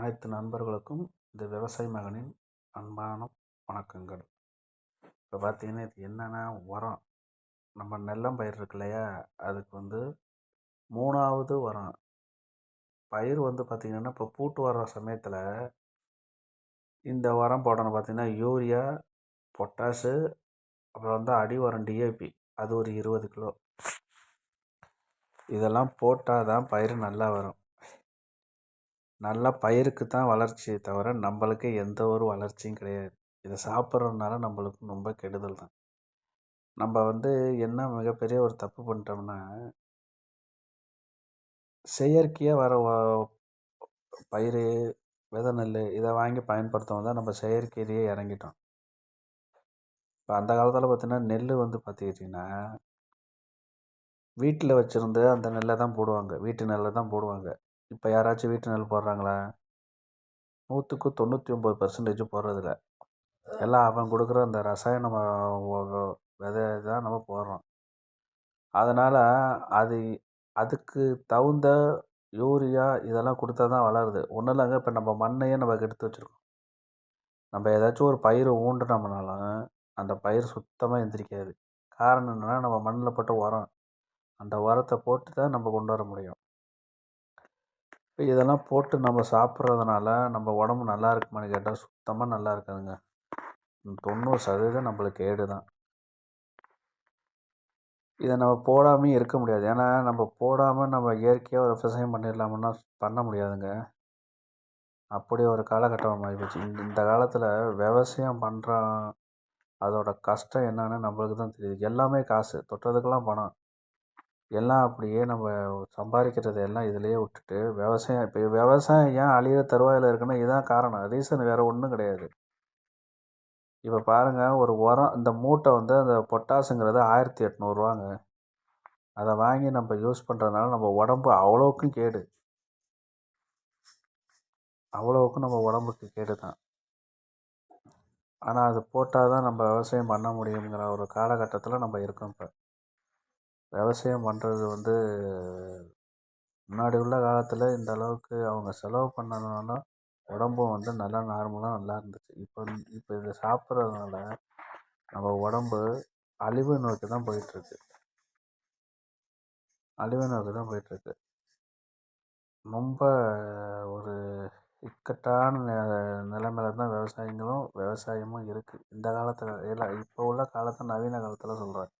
அனைத்து நண்பர்களுக்கும் இந்த விவசாய மகனின் அன்பான வணக்கங்கள். இப்போ பார்த்தீங்கன்னா இது என்னென்னா உரம். நம்ம நெல்லம் பயிர் இருக்கு இல்லையா? அதுக்கு வந்து மூணாவது உரம். பயிர் வந்து பார்த்திங்கன்னா இப்போ பூட்டு வர சமயத்தில் இந்த உரம் போடணும். பார்த்திங்கன்னா யூரியா பொட்டாசு அப்புறம் வந்து அடி உரம் டிஏபி அது ஒரு இருபது கிலோ. இதெல்லாம் போட்டால் தான் பயிர் நல்லா வரும். நல்லா பயிருக்கு தான் வளர்ச்சியே தவிர நம்மளுக்கு எந்த ஒரு வளர்ச்சியும் கிடையாது. இதை சாப்பிட்றதுனால நம்மளுக்கு ரொம்ப கெடுதல் தான். நம்ம வந்து என்ன மிகப்பெரிய ஒரு தப்பு பண்ணிட்டோம்னா செயற்கையாக வர பயிர் விதை நெல் இதை வாங்கி பயன்படுத்தவும் தான் நம்ம செயற்கையிலேயே இறங்கிட்டோம். இப்போ அந்த காலத்தில் பார்த்தீங்கன்னா நெல் வந்து பார்த்துக்கிட்டிங்கன்னா வீட்டில் வச்சுருந்து அந்த நெல்லை தான் போடுவாங்க. வீட்டு நெல்லை தான் போடுவாங்க. இப்போ யாராச்சும் வீட்டு நெல் போடுறாங்களா? நூற்றுக்கு தொண்ணூற்றி ஒம்பது பர்சன்டேஜ் போடுறதில்ல. எல்லாம் அவன் கொடுக்குற அந்த ரசாயன விதை தான் நம்ம போடுறோம். அதனால் அது அதுக்கு தகுந்த யூரியா இதெல்லாம் கொடுத்தா தான் வளருது. ஒன்றும் இல்லைங்க இப்போ நம்ம மண்ணையே நம்ம கெடுத்து வச்சுருக்கோம். நம்ம ஏதாச்சும் ஒரு பயிர் ஊண்டுனோம்னாலும் அந்த பயிர் சுத்தமாக எந்திரிக்காது. காரணம் என்னென்னா நம்ம மண்ணில் போட்ட உரம். அந்த உரத்தை போட்டு தான் நம்ம கொண்டு வர முடியும். இப்போ இதெல்லாம் போட்டு நம்ம சாப்பிட்றதுனால நம்ம உடம்பு நல்லா இருக்குமான்னு கேட்டால் சுத்தமாக நல்லா இருக்காதுங்க. தொண்ணூறு சதவீதம் நம்மளுக்கு கேடு தான். இதை நம்ம போடாமையும் இருக்க முடியாது. ஏன்னா நம்ம போடாமல் நம்ம இயற்கையாக ஒரு விவசாயம் பண்ணிடலாமுன்னா பண்ண முடியாதுங்க. அப்படி ஒரு காலகட்டம் ஆகிப்போச்சு இந்த இந்த காலத்தில் விவசாயம் பண்ணுறான் அதோட கஷ்டம் என்னன்னு நம்மளுக்கு தான் தெரியுது. எல்லாமே காசு. தொட்டதுக்கெல்லாம் பணம். எல்லாம் அப்படியே நம்ம சம்பாதிக்கிறது எல்லாம் இதிலேயே விட்டுட்டு விவசாயம் இப்போ விவசாயம் ஏன் அழியிற தருவாயில் இருக்குன்னா இதுதான் காரணம். ரீசன் வேறு ஒன்றும் கிடையாது. இப்போ பாருங்கள் ஒரு உரம் இந்த மூட்டை வந்து அந்த பொட்டாசுங்கிறது ஆயிரத்தி எட்நூறுவாங்க அதை வாங்கி நம்ம யூஸ் பண்ணுறதுனால நம்ம உடம்பு அவ்வளோக்கும் கேடு. அவ்வளோவுக்கும் நம்ம உடம்புக்கு கேடு தான். ஆனால் அது போட்டால் தான் நம்ம விவசாயம் பண்ண முடியுங்கிற ஒரு காலகட்டத்தில் நம்ம இருக்கோம் இப்போ. விவசாயம் பண்ணுறது வந்து முன்னாடி உள்ள காலத்தில் இந்த அளவுக்கு அவங்க செலவு பண்ணதுனால உடம்பும் வந்து நல்லா நார்மலாக நல்லா இருந்துச்சு. இப்போ இப்போ இதை சாப்பிட்றதுனால நம்ம உடம்பு அழிவு நோக்கி தான் போயிட்டுருக்கு. அழிவு நோக்கி தான் போயிட்டுருக்கு. ரொம்ப ஒரு இக்கட்டான நெ தான் விவசாயிங்களும் விவசாயமும் இருக்குது இந்த காலத்தில் எல்லாம் இப்போ உள்ள காலத்தை நவீன காலத்தில் சொல்கிறேன்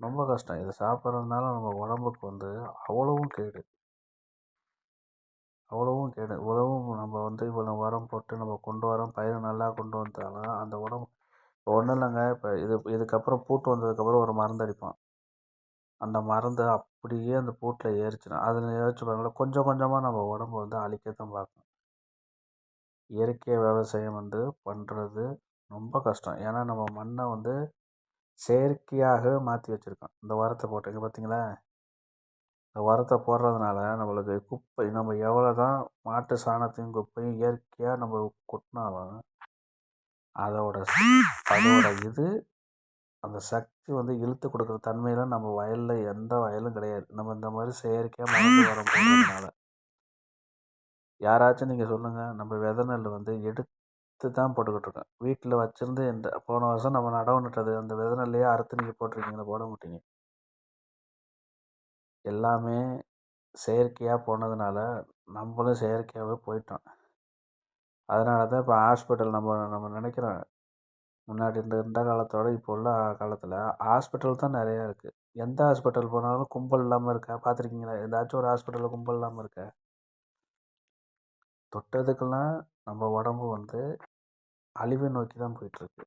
ரொம்ப கஷ்டம். இதை சாப்பிட்றதுனால நம்ம உடம்புக்கு வந்து அவ்வளவும் கேடு. அவ்வளவும் கேடு. இவ்வளவும் நம்ம வந்து இவ்வளோ உரம் போட்டு நம்ம கொண்டு வரோம் பயிர் நல்லா கொண்டு வந்தாலும் அந்த உடம்பு இப்போ ஒன்றும் இல்லைங்க. இப்போ இது இதுக்கப்புறம் பூட்டு வந்ததுக்கப்புறம் ஒரு மருந்து அடிப்போம் அந்த மருந்து அப்படியே அந்த பூட்டில் ஏறிச்சுன்னா அதில் ஏறிச்சு பாருங்களேன் கொஞ்சம் கொஞ்சமாக நம்ம உடம்பு வந்து அழிக்க தான் பார்க்கும். இயற்கை விவசாயம் வந்து பண்ணுறது ரொம்ப கஷ்டம். ஏன்னா நம்ம மண்ணை வந்து செயற்கையாக மாற்றி வச்சுருக்கோம். இந்த உரத்தை போட்டு பார்த்தீங்களா இந்த உரத்த போடுறதுனால நம்மளுக்கு குப்பை நம்ம எவ்வளோ தான் மாட்டு சாணத்தையும் குப்பையும் இயற்கையாக நம்ம கொட்டினாலும் அதோட அதோட இது அந்த சக்தி வந்து இழுத்து கொடுக்குற தன்மையில் நம்ம வயலில் எந்த வயலும் கிடையாது. நம்ம இந்த மாதிரி செயற்கையாக மருந்து உரம் போடுறதுனால. யாராச்சும் நீங்கள் சொல்லுங்கள் நம்ம வித நெல் வந்து எடுத்து தான் போட்டுக்கிட்டுருக்கோம் வீட்டில் வச்சுருந்து இந்த போன வருஷம் நம்ம நடவு நட்டது அந்த வித நெல்லையே அறுத்து நீங்கள் போட்டிருக்கீங்களா போட மாட்டீங்க. எல்லாமே செயற்கையாக போனதுனால நம்மளும் செயற்கையாகவே போயிட்டோம். அதனால தான் இப்போ ஹாஸ்பிட்டல் நம்ம நம்ம நினைக்கிறோம். முன்னாடி இருந்த இந்த காலத்தோட இப்போ உள்ள காலத்தில் ஹாஸ்பிட்டல் தான் நிறையா இருக்குது எந்த ஹாஸ்பிட்டல் போனாலும் கும்பல் இல்லாமல் இருக்கா? பார்த்துருக்கீங்களா? ஏதாச்சும் ஒரு ஹாஸ்பிட்டலில் கும்பல் இல்லாமல் இருக்கா? தொட்டதுக்கெல்லாம் நம்ம உடம்பு வந்து அழிவை நோக்கி தான் போயிட்டுருக்கு.